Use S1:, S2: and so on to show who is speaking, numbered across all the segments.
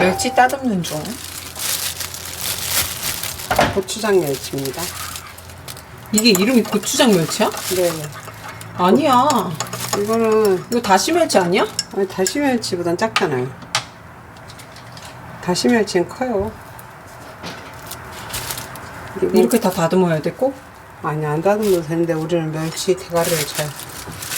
S1: 멸치 따듬는 중.
S2: 고추장 멸치입니다.
S1: 이게 이름이 고추장 멸치야?
S2: 네.
S1: 아니야.
S2: 이거는
S1: 이거 다시 멸치 아니야?
S2: 아니, 다시 멸치보단 작잖아요. 다시 멸치는 커요. 이거-
S1: 이렇게 다 다듬어야 돼 꼭?
S2: 아니 안 다듬어도 되는데 우리는 멸치 대가리를 잘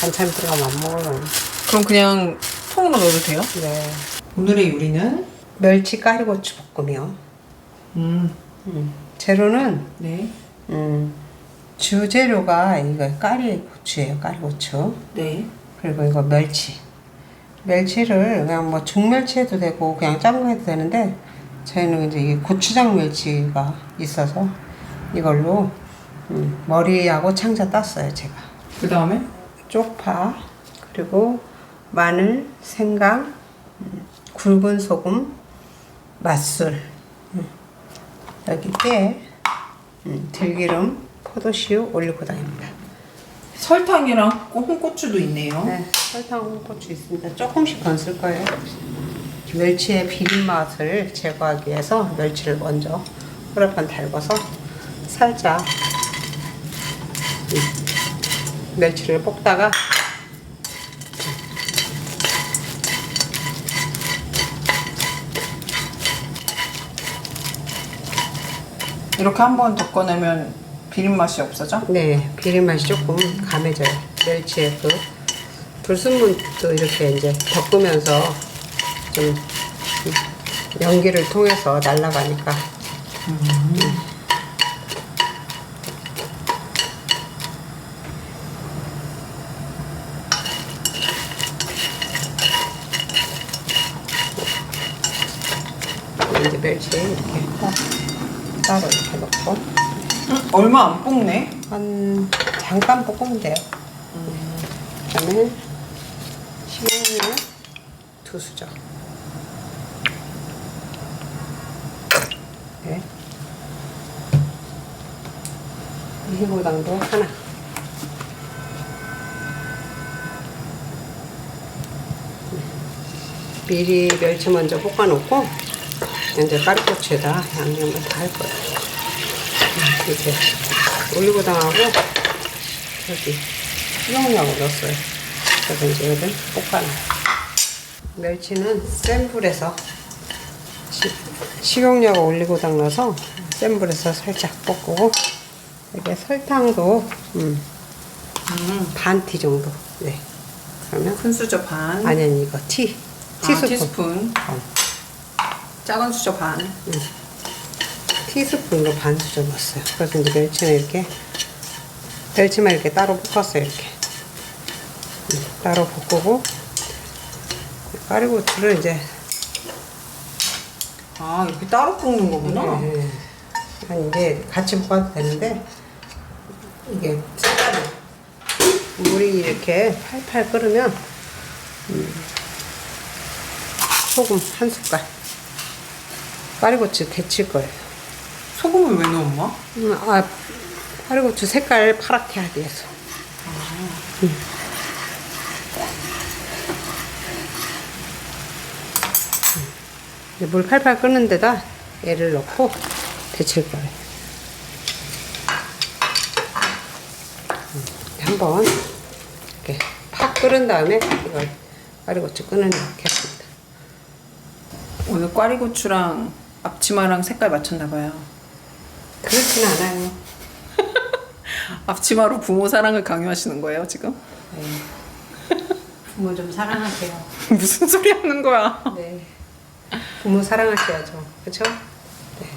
S2: 반찬 들어가면 안 먹어요.
S1: 그럼 그냥 통으로 넣어도 돼요?
S2: 네.
S1: 오늘의 요리는?
S2: 멸치 까리고추 볶음이요.
S1: 음,
S2: 음. 재료는
S1: 네.
S2: 음, 주재료가 이거 까리고추예요. 까리고추.
S1: 네.
S2: 그리고 이거 멸치. 멸치를 그냥 뭐 중멸치 해도 되고 그냥 작은 거 해도 되는데 저희는 이제 이게 고추장 멸치가 있어서 이걸로 음, 머리하고 창자 땄어요 제가.
S1: 그 다음에?
S2: 쪽파 그리고 마늘, 생강, 음, 굵은 소금, 맛술 음, 여기 깨, 음, 들기름, 포도씨우, 올리고당입니다.
S1: 설탕이랑 홍고추도 있네요.
S2: 네, 설탕, 홍고추 있습니다. 조금씩 더쓸 거예요. 멸치의 비린 맛을 제거하기 위해서 멸치를 먼저 후라이팬 달궈서 살짝 음, 멸치를 볶다가
S1: 이렇게 한 번 덮어내면 비린 맛이 없어져?
S2: 네, 비린 맛이 조금 감해져요. 멸치의 그 불순물도 이렇게 이제 덮으면서 좀 음, 연기를 통해서 날아가니까 이제 멸치 이렇게 따로 넣고
S1: 음, 얼마 안 볶네.
S2: 한 잠깐 볶으면 돼요. 그다음에 식용유 두 수저. 네. 미고당도 하나. 미리 멸치 먼저 볶아놓고 이제 까리고추에다 양념을 다 할 거예요. 이렇게 올리고당하고 여기 식용유하고 넣었어요. 그래서 이제 이걸 볶아놔요. 멸치는 센 불에서 시- 식용유하고 올리고당 넣어서 센 불에서 살짝 볶고 이게 설탕도 음,
S1: 음,
S2: 반티 정도. 네. 그러면
S1: 큰 수저 반.
S2: 아니 아니 이거 티
S1: 아,
S2: 티스푼.
S1: 티스푼.
S2: 반.
S1: 작은 수저 반.
S2: 티스푼으로 반 수저 넣었어요. 그래서 이제 멸치는 이렇게 멸치만 이렇게 따로 볶았어요. 이렇게 음, 따로 볶고 까리고추를 이제
S1: 아, 이렇게 따로 볶는 거구나.
S2: 네, 한 이제 같이 볶아도 되는데 이게 색깔이 물이 이렇게 팔팔 끓으면 음, 소금 한 숟갈 까리고추 데칠 거예요.
S1: 소금을 왜 넣어, 엄마?
S2: 음, 아, 파리고추 색깔 파랗게 하기 위해서. 음. 이제 물 팔팔 끓는 데다 얘를 넣고 데칠 거예요. 음, 한번 이렇게 팍 끓은 다음에 이걸 파리고추 끊어내겠습니다.
S1: 오늘 꽈리고추랑 앞치마랑 색깔 맞췄나 봐요.
S2: 그렇진 않아요.
S1: 앞치마로 부모 사랑을 강요하시는 거예요, 지금?
S2: 부모 좀 사랑하세요.
S1: 무슨 소리 하는 거야?
S2: 네. 부모 사랑하셔야죠. 그렇죠? 네.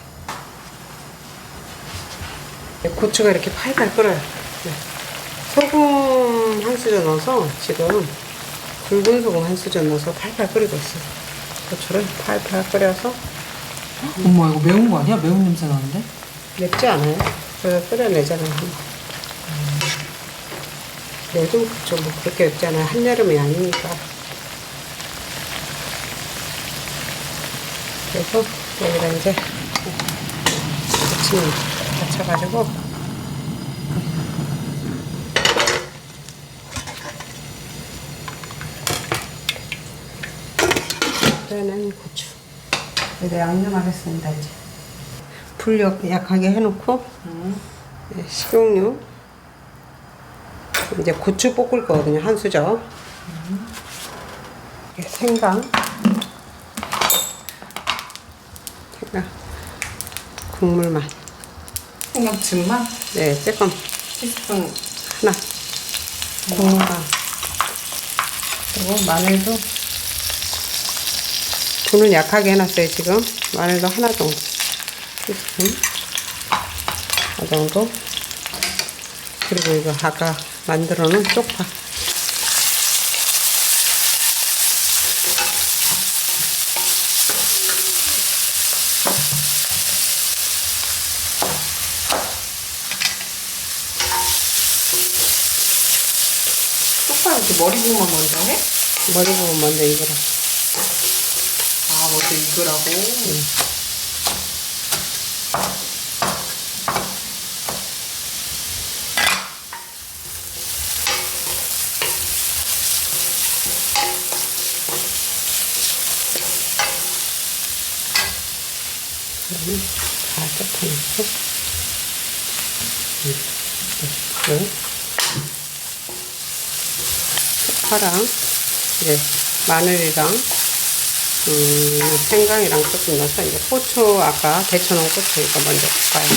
S2: 네, 고추가 이렇게 팔팔 끓어요. 네. 소금 한 수저 넣어서 지금 굵은 소금 한 수저 넣어서 팔팔 끓이고 있어요. 고추를 팔팔 끓여서
S1: 엄마 이거 매운 거 아니야? 매운 냄새 나는데?
S2: 맵지 않아요. 그래서 끓여내잖아요. 매도 그쵸. 뭐 그렇게 맵지 않아요. 한여름이 아니니까. 그래서 여기다 이제 고추를 받쳐가지고 끓여낸 고추 이제 양념하겠습니다 이제. 불 약- 약하게 해놓고
S1: 음.
S2: 네, 식용유. 이제 고추 볶을 거거든요 한 수저. 이렇게 생강. 생강. 국물만.
S1: 그냥 즙만?
S2: 네 조금
S1: 티스푼
S2: 하나. 국물만. 그리고 마늘도? 불은 약하게 해놨어요 지금. 마늘도 하나 정도. 티 스푼? 이 정도? 그리고 이거 아까 만들어 놓은 쪽파.
S1: 쪽파 이렇게 머리 부분만 먼저 해?
S2: 머리 부분 먼저 익으라.
S1: 아 먼저 익으라고
S2: 다 쪽파 넣고 음, 쪽파랑 이제 마늘이랑 음, 생강이랑 조금 넣어서 이제 고추 아까 데쳐놓은 고추 이거 먼저 볶아요.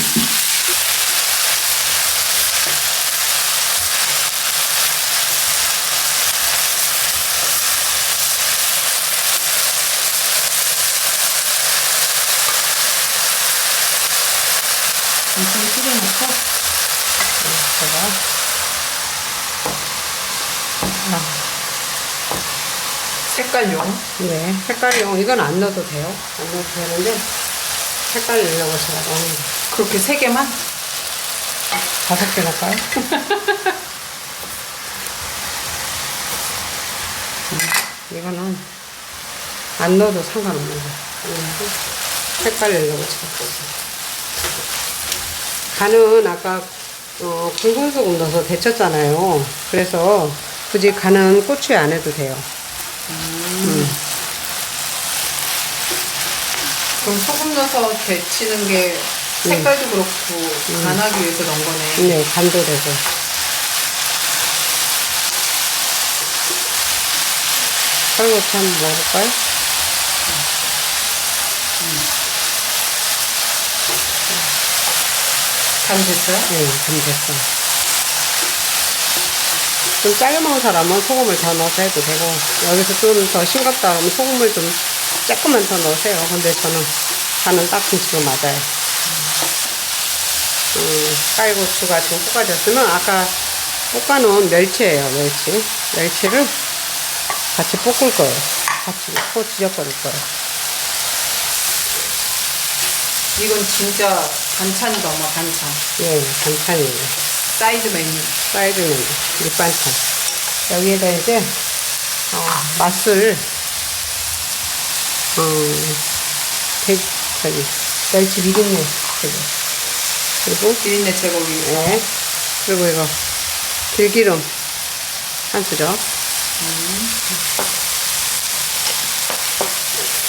S1: 엄청 끓여놓고
S2: 제가 아,
S1: 색깔용
S2: 네 색깔용 이건 안 넣어도 돼요. 안 넣어도 되는데 색깔 내려고 제가 넣는 거.
S1: 그렇게 세 개만?
S2: 다섯 개 넣을까요? 음, 이거는 안 넣어도 상관없는 넣어도 색깔 내려고 제가 넣었어요. 간은 아까 어, 굵은 소금 넣어서 데쳤잖아요. 그래서 굳이 간은 고추에 안 해도 돼요.
S1: 그럼 소금 넣어서 데치는 게 색깔도 그렇고 간하기 위해서 넣은 거네
S2: 네, 간도 되고. 칼국수 한번 먹어볼까요?
S1: 간 됐어요?
S2: 네, 좀 됐어. 좀 짜게 먹는 사람은 소금을 더 넣어서 해도 되고, 여기서 좀 더 싱겁다 하면 소금을 좀 조금만 더 넣으세요. 근데 저는 간은 딱 지금 맞아요. 음, 까이고추가 지금 볶아졌으면 아까 볶아놓은 멸치예요, 멸치. 멸치를 같이 볶을 거예요. 같이 코 지져버릴 거예요.
S1: 이건 진짜 반찬이다 엄마 반찬
S2: 예, 반찬이에요.
S1: 사이드 메뉴
S2: 사이드는 밑반찬. 여기에다 이제, 어, 맛을, 어, 대, 저기, 멸치 저기. 그리고,
S1: 비린내 제거 위해
S2: 네. 그리고 이거, 들기름, 한 수저.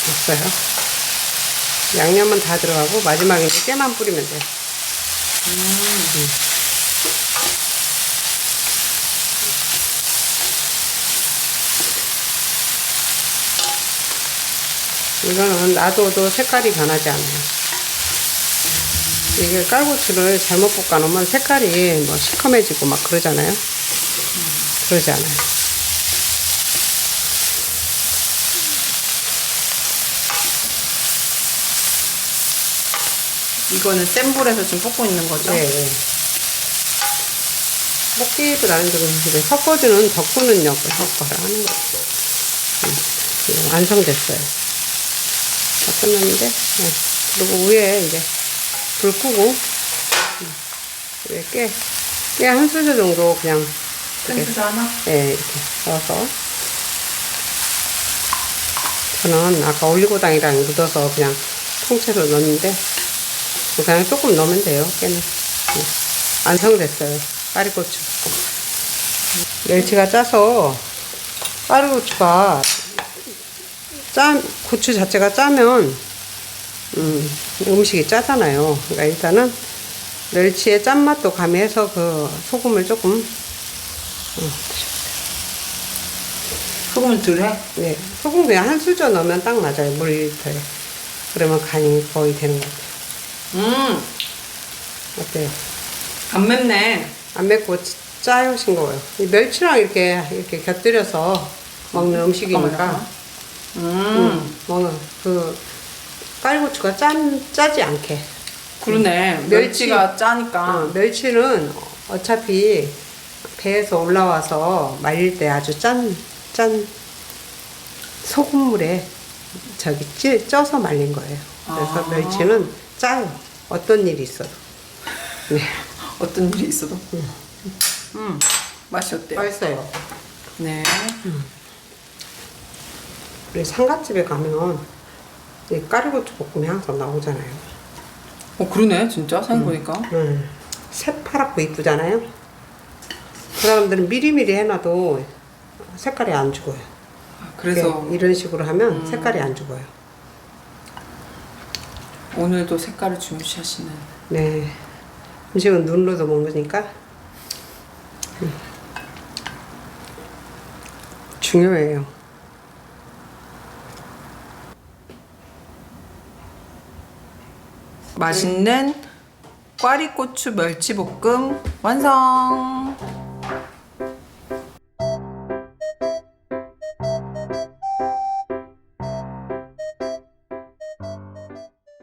S2: 넣었어요. 양념은 다 들어가고, 마지막에 이제 깨만 뿌리면 돼요. 음. 이거는 놔둬도 색깔이 변하지 않아요. 이게 깔고추를 잘못 볶아놓으면 색깔이 뭐 시커매지고 막 그러잖아요. 그러지 않아요.
S1: 이거는 센 불에서 지금 볶고 있는 거죠?
S2: 네. 네. 볶기보다는 좀 이제 섞어주는 덮구는 역을 섞어라 하는 거예요. 음, 완성됐어요. 다 끝났는데, 네. 그리고 위에 이제 불 끄고, 음, 위에 깨, 깨한 수저 정도 그냥 이렇게,
S1: 센스 하나?
S2: 네, 이렇게 넣어서. 저는 아까 올리고당이랑 묻어서 그냥 통째로 넣었는데, 그냥 조금 넣으면 돼요, 깨는. 네. 완성됐어요. 까리고추. 멸치가 짜서 까리고추가 짠 고추 자체가 짜면 음, 음식이 짜잖아요. 그러니까 일단은 멸치의 짠맛도 가미해서 그 소금을 조금
S1: 소금을 덜 해?
S2: 네 소금 그냥 한 수저 넣으면 딱 맞아요 물 1리터에 그러면 간이 거의 되는 것 같아요
S1: 음,
S2: 어때요?
S1: 안 맵네.
S2: 안 맵고 짜요 싱거워요 이 멸치랑 이렇게 이렇게 곁들여서 먹는 음식이니까
S1: 잠깐만요. 음,
S2: 음, 먹는 그 쌀고추가 짠 짜지 않게
S1: 그러네.
S2: 멸치.
S1: 멸치가 짜니까.
S2: 어, 멸치는 어차피 배에서 올라와서 말릴 때 아주 짠, 짠 소금물에 저기 찌, 쪄서 말린 거예요. 그래서
S1: 아.
S2: 멸치는 짜요. 어떤 일이 있어도. 네.
S1: 어떤 일이 있어도. 음, 맛이 어때요?
S2: 맛있어요.
S1: 네.
S2: 우리 상갓집에 가면 이 까리고추 볶음이 항상 나오잖아요.
S1: 어, 그러네. 진짜 생각해보니까.
S2: 음, 새파랗고 이쁘잖아요. 그 사람들은 미리미리 해놔도 색깔이 안 죽어요.
S1: 그래서
S2: 이렇게 이런 식으로 하면 색깔이 안 죽어요.
S1: 오늘도 색깔을 중시하시는.
S2: 네. 음식은 눈으로도 먹으니까 음. 중요해요.
S1: 맛있는 꽈리고추 멸치볶음 완성!